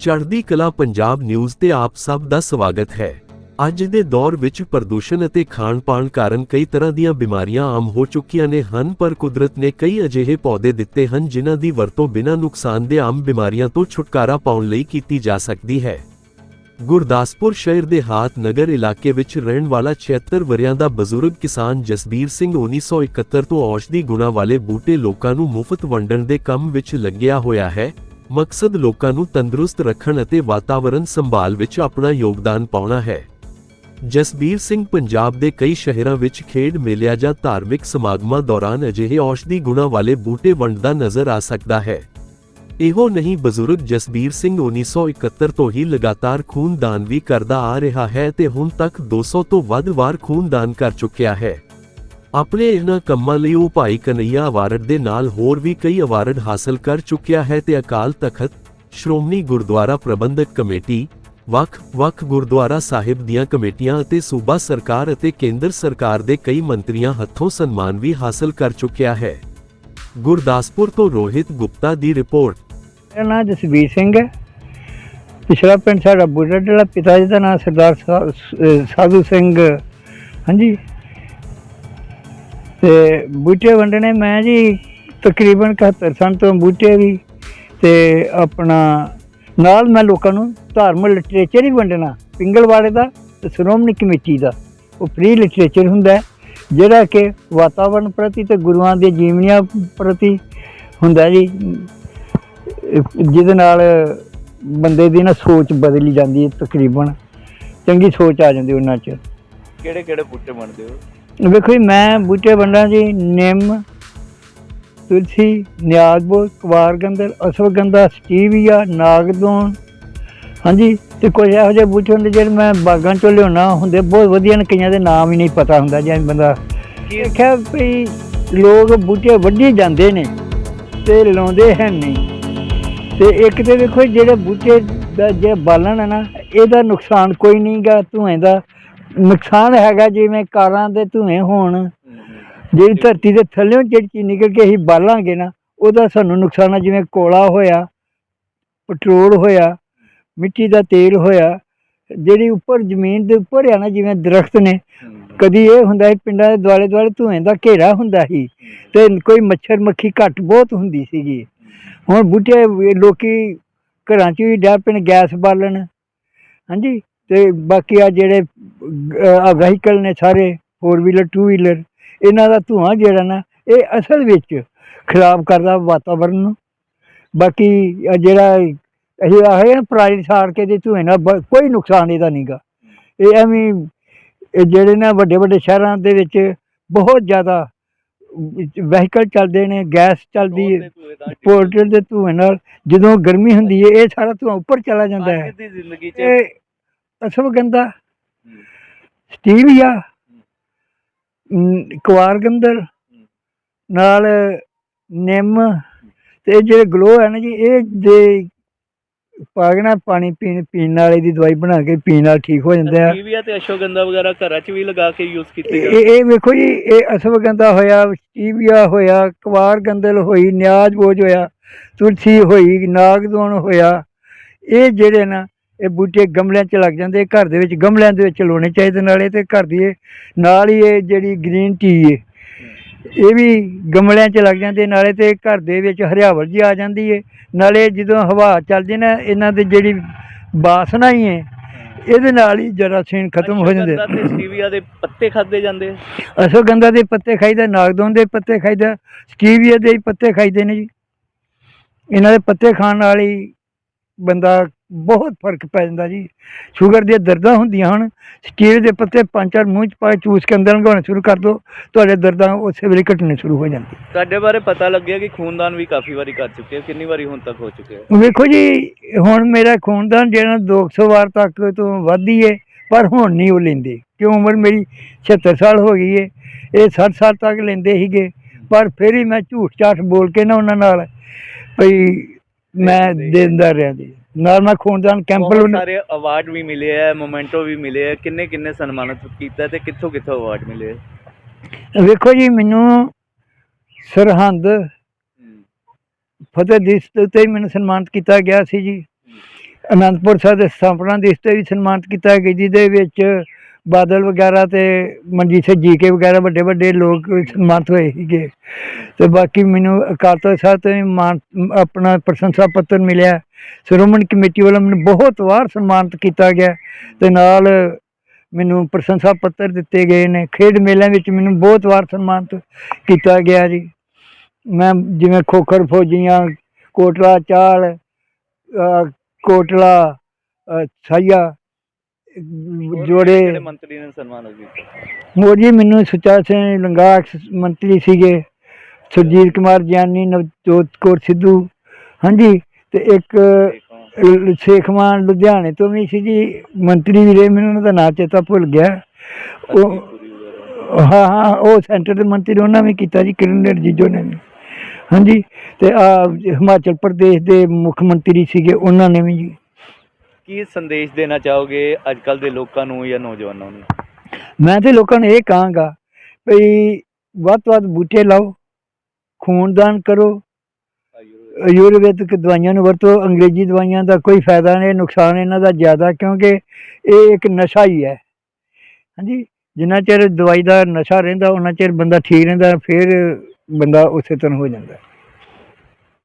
ਚੜ੍ਹਦੀ ਕਲਾ ਪੰਜਾਬ ਨਿਊਜ਼ ਤੇ ਆਪ ਸਭ ਦਾ ਸਵਾਗਤ ਹੈ। ਅੱਜ ਦੇ ਦੌਰ ਵਿੱਚ ਪ੍ਰਦੂਸ਼ਣ ਅਤੇ ਖਾਣ-ਪਾਣ ਕਾਰਨ ਕਈ ਤਰ੍ਹਾਂ ਦੀਆਂ ਬਿਮਾਰੀਆਂ ਆਮ ਹੋ ਚੁੱਕੀਆਂ ਨੇ ਹਨ, ਪਰ ਕੁਦਰਤ ਨੇ ਕਈ ਅਜਿਹੇ ਪੌਦੇ ਦਿੱਤੇ ਹਨ ਜਿਨ੍ਹਾਂ ਦੀ ਵਰਤੋਂ ਬਿਨਾਂ ਨੁਕਸਾਨ ਦੇ ਆਮ ਬਿਮਾਰੀਆਂ ਤੋਂ ਛੁਟਕਾਰਾ ਪਾਉਣ ਲਈ ਕੀਤੀ ਜਾ ਸਕਦੀ ਹੈ। ਗੁਰਦਾਸਪੁਰ ਸ਼ਹਿਰ ਦੇ ਹਾਤ ਨਗਰ ਇਲਾਕੇ ਵਿੱਚ ਰਹਿਣ ਵਾਲਾ 76 ਵਰਿਆਂ ਦਾ ਬਜ਼ੁਰਗ ਕਿਸਾਨ ਜਸਬੀਰ ਸਿੰਘ 1971 ਤੋਂ ਔਸ਼ਧੀ ਗੁਣਾਂ ਵਾਲੇ ਬੂਟੇ ਲੋਕਾਂ ਨੂੰ ਮੁਫਤ ਵੰਡਣ ਦੇ ਕੰਮ ਵਿੱਚ ਲੱਗਿਆ ਹੋਇਆ ਹੈ। ਮਕਸਦ ਲੋਕਾਂ ਨੂੰ ਤੰਦਰੁਸਤ ਰੱਖਣ ਅਤੇ ਵਾਤਾਵਰਣ ਸੰਭਾਲ ਵਿੱਚ ਆਪਣਾ ਯੋਗਦਾਨ ਪਾਉਣਾ ਹੈ। ਜਸਬੀਰ ਸਿੰਘ ਪੰਜਾਬ ਦੇ ਕਈ ਸ਼ਹਿਰਾਂ ਵਿੱਚ ਖੇਡ ਮੇਲਿਆਂ ਜਾਂ ਧਾਰਮਿਕ ਸਮਾਗਮਾਂ ਦੌਰਾਨ ਅਜਿਹੇ ਔਸ਼ਧੀ ਗੁਣਾਂ ਵਾਲੇ ਬੂਟੇ ਵੰਡਦਾ ਨਜ਼ਰ ਆ ਸਕਦਾ ਹੈ। ਇਹੋ ਨਹੀਂ, ਬਜ਼ੁਰਗ ਜਸਬੀਰ ਸਿੰਘ 1971 ਤੋਂ ਹੀ ਲਗਾਤਾਰ ਖੂਨਦਾਨ ਵੀ ਕਰਦਾ ਆ ਰਿਹਾ ਹੈ ਤੇ ਹੁਣ ਤੱਕ 200 ਤੋਂ ਵੱਧ ਵਾਰ ਖੂਨਦਾਨ ਕਰ ਚੁੱਕਿਆ ਹੈ। ਆਪਣੇ ਇਹਨਾਂ ਕੰਮਾਂ ਲਈ ਉਹ ਭਾਈ ਕਨਈਆ ਅਵਾਰਡ ਦੇ ਨਾਲ ਹੋਰ ਵੀ ਅਵਾਰਡ ਅਵਾਰਡ ਹਾਸਲ ਕਰ ਚੁੱਕਿਆ ਹੈ ਤੇ ਅਕਾਲ ਤਖਤ, ਸ਼੍ਰੋਮਣੀ ਗੁਰਦੁਆਰਾ ਪ੍ਰਬੰਧਕ ਕਮੇਟੀ ਵੱਖ-ਵੱਖ ਗੁਰਦੁਆਰਾ ਸਾਹਿਬ ਦੀਆਂ ਕਮੇਟੀਆਂ ਅਤੇ ਸੂਬਾ ਸਰਕਾਰ ਅਤੇ ਕੇਂਦਰ ਸਰਕਾਰ ਦੇ ਕਈ ਮੰਤਰੀਆਂ ਹੱਥੋਂ ਸਨਮਾਨ ਵੀ ਹਾਸਲ ਕਰ ਚੁੱਕਿਆ ਹੈ। ਗੁਰਦਾਸਪੁਰ ਤੋਂ ਰੋਹਿਤ ਗੁਪਤਾ ਦੀ ਰਿਪੋਰਟ। ਮੇਰਾ ਨਾਮ ਜਸਵੀਰ ਸਿੰਘ ਹੈ। ਪਿਛਲਾ ਪਿੰਡ ਸਾਡਾ ਬੁੱਢਾ ਜਿਹੜਾ ਪਿਤਾ ਜੀ ਦਾ ਨਾਮ ਸਰਦਾਰ ਸਾਧੂ ਸਿੰਘ, ਹਾਂਜੀ। ਤੇ ਬੂਟੇ ਵੰਡਣੇ, ਮੈਂ ਜੀ ਤਕਰੀਬਨ 71 ਸਨ ਤੋਂ ਬੂਟੇ ਵੀ ਤੇ ਆਪਣਾ ਨਾਲ ਮੈਂ ਲੋਕਾਂ ਨੂੰ ਧਾਰਮਿਕ ਲਿਟਰੇਚਰ ਹੀ ਵੰਡਣਾ, ਪਿੰਗਲਵਾੜੇ ਦਾ ਤੇ ਸ਼੍ਰੋਮਣੀ ਕਮੇਟੀ ਦਾ। ਉਹ ਫ੍ਰੀ ਲਿਟਰੇਚਰ ਹੁੰਦਾ ਜਿਹੜਾ ਕਿ ਵਾਤਾਵਰਣ ਪ੍ਰਤੀ ਤੇ ਗੁਰੂਆਂ ਦੇ ਜੀਵਨੀਆਂ ਪ੍ਰਤੀ ਹੁੰਦਾ ਜੀ, ਜਿਹਦੇ ਨਾਲ ਬੰਦੇ ਦੀ ਨਾ ਸੋਚ ਬਦਲੀ ਜਾਂਦੀ ਹੈ ਤਕਰੀਬਨ। ਚੰਗੀ ਸੋਚ ਆ ਜਾਂਦੀ ਉਹਨਾਂ 'ਚ। ਕਿਹੜੇ ਕਿਹੜੇ ਬੂਟੇ ਬਣਦੇ ਹੋ? ਵੇਖੋ ਜੀ ਮੈਂ ਬੂਟੇ ਵੰਡਾਂ ਜੀ ਨਿੰਮ ਤੁਲਸੀ ਨਿਆਗਬੋ ਕਵਾਰਗੰਦਰ ਅਸ਼ਵਗੰਧਾ ਸਟੀਵੀਆ ਨਾਗਦੋਨ। ਹਾਂਜੀ ਤੇ ਕੁਝ ਇਹੋ ਜਿਹੇ ਬੂਟੇ ਹੁੰਦੇ ਜਿਹੜੇ ਮੈਂ ਬਾਗਾਂ ਚੋਂ ਲਿਆਉਣਾ ਹੁੰਦੇ ਬਹੁਤ ਵਧੀਆ ਨੇ ਕਈਆਂ ਦੇ ਨਾਮ ਹੀ ਨਹੀਂ ਪਤਾ ਹੁੰਦਾ ਜਿਵੇਂ ਬੰਦਾ ਦੇਖਿਆ ਵੀ ਲੋਕ ਬੂਟੇ ਵੱਢੀ ਜਾਂਦੇ ਨੇ ਤੇ ਲਾਉਂਦੇ ਹੈ ਨਹੀਂ। ਤੇ ਇੱਕ ਤੇ ਵੇਖੋ ਜਿਹੜੇ ਬੂਟੇ ਦਾ ਜੇ ਬਾਲਣ ਹੈ ਨਾ ਇਹਦਾ ਨੁਕਸਾਨ ਕੋਈ ਨਹੀਂਗਾ ਧੂਏ ਦਾ। ਨੁਕਸਾਨ ਹੈਗਾ ਜਿਵੇਂ ਕਾਰਾਂ ਦੇ ਧੂਏ ਹੋਣ ਜਿਹੜੀ ਧਰਤੀ ਦੇ ਥੱਲੇੋਂ ਜਿਹੜੀ ਚੀਜ਼ ਨਿਕਲ ਕੇ ਅਸੀਂ ਬਾਲਾਂਗੇ ਨਾ ਉਹਦਾ ਸਾਨੂੰ ਨੁਕਸਾਨ ਆ ਜਿਵੇਂ ਕੋਲਾ ਹੋਇਆ ਪੈਟਰੋਲ ਹੋਇਆ ਮਿੱਟੀ ਦਾ ਤੇਲ ਹੋਇਆ ਜਿਹੜੀ ਉੱਪਰ ਜ਼ਮੀਨ ਦੇ ਉੱਪਰ ਆ ਨਾ ਜਿਵੇਂ ਦਰਖਤ ਨੇ ਕਦੀ ਇਹ ਹੁੰਦਾ ਸੀ ਪਿੰਡਾਂ ਦੇ ਦੁਆਲੇ ਦੁਆਲੇ ਧੂਏ ਦਾ ਘੇਰਾ ਹੁੰਦਾ ਸੀ ਤੇ ਕੋਈ ਮੱਛਰ ਮੱਖੀ ਘੱਟ ਬਹੁਤ ਹੁੰਦੀ ਸੀਗੀ। ਹੁਣ ਬੂਟੇ ਲੋਕੀ ਘਰਾਂ 'ਚ ਵੀ ਡੈ ਪੈਣ ਗੈਸ ਬਾਲਣ। ਹਾਂਜੀ? ਤੇ ਬਾਕੀ ਆ ਜਿਹੜੇ ਆ ਵਹੀਕਲ ਨੇ ਸਾਰੇ 4 ਵੀਲਰ 2 ਵੀਲਰ ਇਹਨਾਂ ਦਾ ਧੂਆਂ ਜਿਹੜਾ ਨਾ ਇਹ ਅਸਲ ਵਿੱਚ ਖਰਾਬ ਕਰਦਾ ਵਾਤਾਵਰਨ ਨੂੰ। ਬਾਕੀ ਜਿਹੜਾ ਆਖੇ ਨਾ ਪਰਾਲੀ ਸਾੜ ਕੇ ਦੇ ਧੂਏ ਨਾਲ ਕੋਈ ਨੁਕਸਾਨ ਇਹਦਾ ਨਹੀਂਗਾ ਇਹ ਐਵੇਂ ਇਹ ਜਿਹੜੇ ਨਾ ਵੱਡੇ ਵੱਡੇ ਸ਼ਹਿਰਾਂ ਦੇ ਵਿੱਚ ਬਹੁਤ ਜ਼ਿਆਦਾ ਵਹੀਕਲ ਚੱਲਦੇ ਨੇ ਗੈਸ ਚੱਲਦੀ ਹੈ ਪੋਰਟਲ ਦੇ ਧੂਏ ਨਾਲ ਜਦੋਂ ਗਰਮੀ ਹੁੰਦੀ ਹੈ ਇਹ ਸਾਰਾ ਧੂਆਂ ਉੱਪਰ ਚਲਾ ਜਾਂਦਾ ਹੈ। ਜ਼ਿੰਦਗੀ 'ਚ ਇਹ ਅਸ਼ਵਗੰਧਾ ਸਟੀਵੀਆ ਅਮ, ਕਵਾਰਗੰਦਰ ਨਾਲ ਨਿੰਮ ਤੇ ਇਹ ਜਿਹੜੇ ਗਲੋ ਹੈ ਨਾ ਜੀ ਇਹ ਦੇ ਪਾਗਣਾ ਪਾਣੀ ਪੀਣ ਪੀਣ ਵਾਲੇ ਦੀ ਦਵਾਈ ਬਣਾ ਕੇ ਪੀਣ ਨਾਲ ਠੀਕ ਹੋ ਜਾਂਦੇ ਆ। ਟੀਵੀਆ ਤੇ ਅਸ਼ਵਗੰਧਾ ਵਗੈਰਾ ਘਰਾਂ 'ਚ ਵੀ ਲਗਾ ਕੇ ਯੂਜ਼ ਕੀਤੇ ਇਹ ਜਾਂਦੇ ਇਹ ਵੇਖੋ ਜੀ ਇਹ ਅਸ਼ਵਗੰਧਾ ਹੋਇਆ ਸਟੀਵੀਆ ਹੋਇਆ ਕਵਾਰਗੰਦਲ ਹੋਈ ਨਿਆਜ਼ ਬੋਝ ਹੋਇਆ ਤੁਲਸੀ ਹੋਈ ਨਾਗਦੋਣ ਹੋਇਆ। ਇਹ ਜਿਹੜੇ ਨਾ ਇਹ ਬੂਟੇ ਗਮਲਿਆਂ 'ਚ ਲੱਗ ਜਾਂਦੇ ਘਰ ਦੇ ਵਿੱਚ ਗਮਲਿਆਂ ਦੇ ਵਿੱਚ ਲਾਉਣੇ ਚਾਹੀਦੇ ਨਾਲੇ ਤੇ ਘਰ ਦੀ ਨਾਲ ਹੀ ਇਹ ਜਿਹੜੀ ਗ੍ਰੀਨ ਟੀ ਹੈ ਇਹ ਵੀ ਗਮਲਿਆਂ 'ਚ ਲੱਗ ਜਾਂਦੇ ਨਾਲੇ ਤੇ ਘਰ ਦੇ ਵਿੱਚ ਹਰਿਆਵਲ ਜੀ ਆ ਜਾਂਦੀ ਹੈ ਨਾਲੇ ਜਦੋਂ ਹਵਾ ਚੱਲਦੀ ਨਾ ਇਹਨਾਂ ਦੀ ਜਿਹੜੀ ਬਾਸਨਾ ਹੀ ਹੈ ਇਹਦੇ ਨਾਲ ਹੀ ਜਰਾਸੀਨ ਖਤਮ ਹੋ ਜਾਂਦੇ ਤੇ ਟੀਵੀਆ ਦੇ ਪੱਤੇ ਖਾਦੇ ਜਾਂਦੇ ਆ। ਅਸ਼ਵਗੰਧਾ ਦੇ ਪੱਤੇ ਖਾਈਦਾ ਨਾਗਦੋਨ ਦੇ ਪੱਤੇ ਖਾਈਦਾ ਸਟੀਵੀਆ ਦੇ ਪੱਤੇ ਖਾਈਦੇ ਨੇ ਜੀ ਇਹਨਾਂ ਦੇ ਪੱਤੇ ਖਾਣ ਨਾਲ ਹੀ ਬੰਦਾ ਬਹੁਤ ਫ਼ਰਕ ਪੈ ਜਾਂਦਾ ਜੀ। ਸ਼ੂਗਰ ਦੀਆਂ ਦਰਦਾਂ ਹੁੰਦੀਆਂ ਹਨ ਸਟੀਵੀਆ ਦੇ ਪੱਤੇ ਪੰਜ ਚਾਰ ਮੂੰਹ ਚ ਪਾ ਕੇ ਚੂਸ ਕੇ ਅੰਦਰ ਲੰਘਾਉਣੇ ਸ਼ੁਰੂ ਕਰ ਦਿਓ ਤੁਹਾਡੇ ਦਰਦਾਂ ਉਸੇ ਵੇਲੇ ਘਟਣੇ ਸ਼ੁਰੂ ਹੋ ਜਾਂਦੀਆਂ। ਤੁਹਾਡੇ ਬਾਰੇ ਪਤਾ ਲੱਗਿਆ ਕਿ ਖੂਨਦਾਨ ਵੀ ਕਾਫੀ ਵਾਰੀ ਕਰ ਚੁੱਕੇ ਹੋ ਕਿੰਨੀ ਵਾਰੀ ਹੁਣ ਤੱਕ ਹੋ ਚੁੱਕੇ ਹੋ? ਵੇਖੋ ਜੀ ਹੁਣ ਮੇਰਾ ਖੂਨਦਾਨ ਜਿਹੜਾ 200 ਵਾਰ ਤੱਕ ਤੋਂ ਵੱਧ ਹੀ ਹੈ ਪਰ ਹੁਣ ਨਹੀਂ ਉਹ ਲੈਂਦੇ। ਕਿਉਂ? ਉਮਰ ਮੇਰੀ 76 ਸਾਲ ਹੋ ਗਈ ਹੈ ਇਹ 60 ਸਾਲ ਤੱਕ ਲੈਂਦੇ ਸੀਗੇ ਪਰ ਫਿਰ ਵੀ ਮੈਂ ਝੂਠ ਝਾਠ ਬੋਲ ਕੇ ਨਾ ਉਹਨਾਂ ਨਾਲ ਭਈ ਮੈਂ ਦਿੰਦਾ ਰਿਹਾ ਜੀ। ਨਾਲ ਮੈਂ ਖੂਨਦਾਨ ਕੈਂਪ ਬਹੁਤ ਲਾਉਣ ਸਾਰੇ ਅਵਾਰਡ ਵੀ ਮਿਲੇ ਆ ਮੋਮੈਂਟੋ ਵੀ ਮਿਲੇ ਆ। ਕਿੰਨੇ ਕਿੰਨੇ ਸਨਮਾਨਿਤ ਕੀਤਾ ਤੇ ਕਿੱਥੋਂ ਕਿੱਥੋਂ ਅਵਾਰਡ ਮਿਲੇ ਆ? ਵੇਖੋ ਜੀ ਮੈਨੂੰ ਸਰਹੰਦ ਫਤਿਹ ਦਿਸ ਦੇ ਉੱਤੇ ਹੀ ਮੈਨੂੰ ਸਨਮਾਨਿਤ ਕੀਤਾ ਗਿਆ ਸੀ ਜੀ। ਅਨੰਦਪੁਰ ਸਾਹਿਬ ਦੇ ਸਥਾਪਨਾ ਦਿਵਸ ਤੇ ਵੀ ਸਨਮਾਨਿਤ ਕੀਤਾ ਗਿਆ ਜਿਹਦੇ ਵਿੱਚ ਬਾਦਲ ਵਗੈਰਾ ਤੇ ਮਨਜੀਤ ਸਿੰਘ ਜੀਕੇ ਵਗੈਰਾ ਵੱਡੇ ਵੱਡੇ ਲੋਕ ਸਨਮਾਨਿਤ ਹੋਏ ਸੀਗੇ। ਤੇ ਬਾਕੀ ਮੈਨੂੰ ਅਕਾਲ ਤਖਤ ਸਾਹਿਬ ਤੋਂ ਵੀ ਮਾਨ, ਆਪਣਾ ਪ੍ਰਸ਼ੰਸਾ ਪੱਤਰ ਮਿਲਿਆ। ਸ਼੍ਰੋਮਣੀ ਕਮੇਟੀ ਵੱਲੋਂ ਮੈਨੂੰ ਬਹੁਤ ਵਾਰ ਸਨਮਾਨਿਤ ਕੀਤਾ ਗਿਆ ਤੇ ਨਾਲ ਮੈਨੂੰ ਪ੍ਰਸ਼ੰਸਾ ਪੱਤਰ ਦਿੱਤੇ ਗਏ ਨੇ। ਖੇਡ ਮੇਲਿਆਂ ਵਿੱਚ ਮੈਨੂੰ ਬਹੁਤ ਵਾਰ ਸਨਮਾਨਿਤ ਕੀਤਾ ਗਿਆ ਜੀ। ਮੈਂ ਜਿਵੇਂ ਖੋਖਰ ਫੌਜੀਆਂ, ਕੋਟਲਾ ਚਾਲ ਕੋਟਲਾ, ਅਹ ਸਾਈਆ ਜੋੜੇ ਮੰਤਰੀ ਨੇ ਸਨਮਾਨਿਤ ਕੀਤਾ ਹੋਰ ਜੀ ਮੈਨੂੰ ਸੁਚਾ ਸਿੰਘ ਲੰਗਾਖ ਮੰਤਰੀ ਸੀਗੇ। ਸੁਰਜੀਤ ਕੁਮਾਰ ਗਿਆਨੀ ਨਵਜੋਤ ਕੌਰ ਸਿੱਧੂ। ਹਾਂਜੀ ਤੇ ਇੱਕ ਸੇਖਵਾਨ। ਲੁਧਿਆਣੇ ਤੋਂ ਵੀ ਸੀ ਜੀ ਮੰਤਰੀ ਵੀ ਰਹੇ ਮੈਨੂੰ ਉਹਨਾਂ ਦਾ ਨਾਂ ਚੇਤਾ ਭੁੱਲ ਗਿਆ। ਉਹ ਹਾਂ ਹਾਂ ਉਹ ਸੈਂਟਰ ਦੇ ਮੰਤਰੀ ਉਹਨਾਂ ਵੀ ਕੀਤਾ ਜੀ ਕਿਰਨ ਰਿਜੀਜੂ ਨੇ ਵੀ। ਹਾਂਜੀ ਤੇ ਆ ਹਿਮਾਚਲ ਪ੍ਰਦੇਸ਼ ਦੇ ਮੁੱਖ ਮੰਤਰੀ ਸੀਗੇ ਉਹਨਾਂ ਨੇ ਵੀ ਜੀ ਕੀ ਸੰਦੇਸ਼ ਦੇਣਾ ਚਾਹੋਗੇ ਅੱਜ ਕੱਲ ਦੇ ਲੋਕਾਂ ਨੂੰ ਜਾਂ ਨੌਜਵਾਨਾਂ ਨੂੰ? ਮੈਂ ਤੇ ਲੋਕਾਂ ਨੂੰ ਇਹ ਕਹਾਂਗਾ ਵੀ ਵੱਧ ਤੋਂ ਵੱਧ ਬੂਟੇ ਲਾਓ, ਖੂਨਦਾਨ ਕਰੋ। ਆਯੁਰਵੈਦਿਕ ਦਵਾਈਆਂ ਨੂੰ ਵਰਤੋ, ਅੰਗਰੇਜ਼ੀ ਦਵਾਈਆਂ ਦਾ ਕੋਈ ਫਾਇਦਾ ਨਹੀਂ, ਨੁਕਸਾਨ ਇਹਨਾਂ ਦਾ ਜ਼ਿਆਦਾ ਕਿਉਂਕਿ ਇਹ ਇੱਕ ਨਸ਼ਾ ਹੀ ਹੈ। ਹਾਂਜੀ, ਜਿੰਨਾ ਚਿਰ ਦਵਾਈ ਦਾ ਨਸ਼ਾ ਰਹਿੰਦਾ ਉਹਨਾਂ ਚਿਰ ਬੰਦਾ ਠੀਕ ਰਹਿੰਦਾ, ਫਿਰ ਬੰਦਾ ਉਸੇ ਤਰ੍ਹਾਂ ਹੋ ਜਾਂਦਾ।